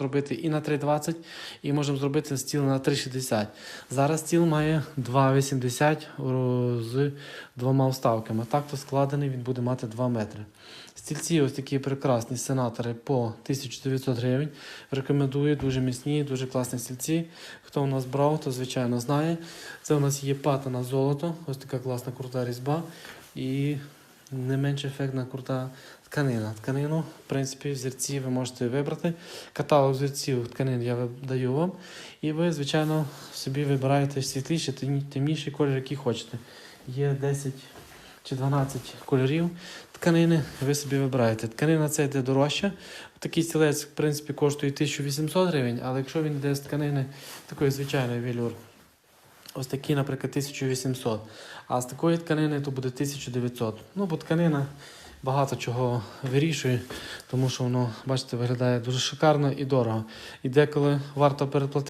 Зробити і на 3,20, і можемо зробити стіл на 3,60. Зараз стіл має 2,80 з двома вставками. Так то складений він буде мати 2 метри. Стільці ось такі прекрасні сенатори по 1900 гривень. Рекомендую, дуже міцні, дуже класні стільці. Хто у нас брав, то звичайно знає. Це у нас є пата на золото, ось така класна крута різьба. І не менш ефектна крута тканина. Тканину, в принципі, взірці ви можете вибрати. Каталог взірців тканин я даю вам. І ви, звичайно, собі вибираєте світліший, темні- темніший колір, який хочете. Є 10 чи 12 кольорів тканини, ви собі вибираєте. Тканина це йде дорожча. Такий стілець, в принципі, коштує 1800 гривень, але якщо він йде з тканини такої звичайної велюр, ось такі, наприклад, 1800. А з такої тканини то буде 1900. Ну, бо тканина багато чого вирішує, тому що воно, бачите, виглядає дуже шикарно і дорого. І деколи варто переплатити.